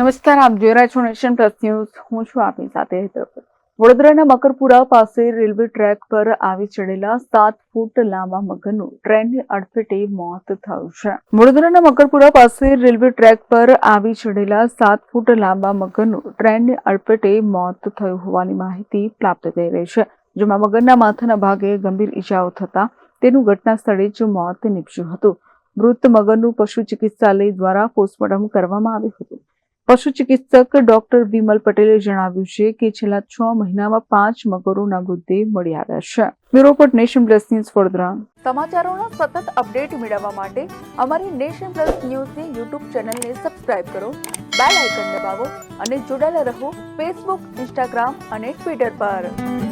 નમસ્કાર, આપ જોઈ રહ્યા છો નેશન પ્લસ ન્યૂઝ. હું છું આપની સાથે હેતર પટેલ. વડોદરાના મકરપુરા પાસે રેલવે ટ્રેક પર આવી ચડેલા સાત ફૂટ લાંબા મગરનું ટ્રેનની અડફેટે મોત થયું છે. વડોદરાના મકરપુરા પાસે રેલવે ટ્રેક પર આવી ચડેલા સાત ફૂટ લાંબા મગરનું ટ્રેનની અડફેટે મોત થયું હોવાની માહિતી પ્રાપ્ત થઈ રહી છે, જેમાં મગરના માથાના ભાગે ગંભીર ઈજાઓ થતા તેનું ઘટના સ્થળે જ મોત નીપજ્યું હતું. મૃત મગરનું પશુ ચિકિત્સાલય દ્વારા પોસ્ટમોર્ટમ કરવામાં આવ્યું હતું. પશુ ચિકિત્સક ડોક્ટર વિમલ પટેલે જણાવ્યું છે કે છેલ્લા છ મહિનામાં પાંચ મગરોના મૃતદેહ મળી આવ્યા છે. બ્યુરો પર નેશન પ્લસ ન્યૂઝ વડોદરા. સમાચારોના સતત અપડેટ મેળવવા માટે અમારી નેશન પ્લસ ન્યૂઝની યુટ્યુબ ચેનલને સબસ્ક્રાઇબ કરો, બેલ આઇકન દબાવો અને જોડાયેલા રહો ફેસબુક, ઇન્સ્ટાગ્રામ અને ટ્વિટર પર.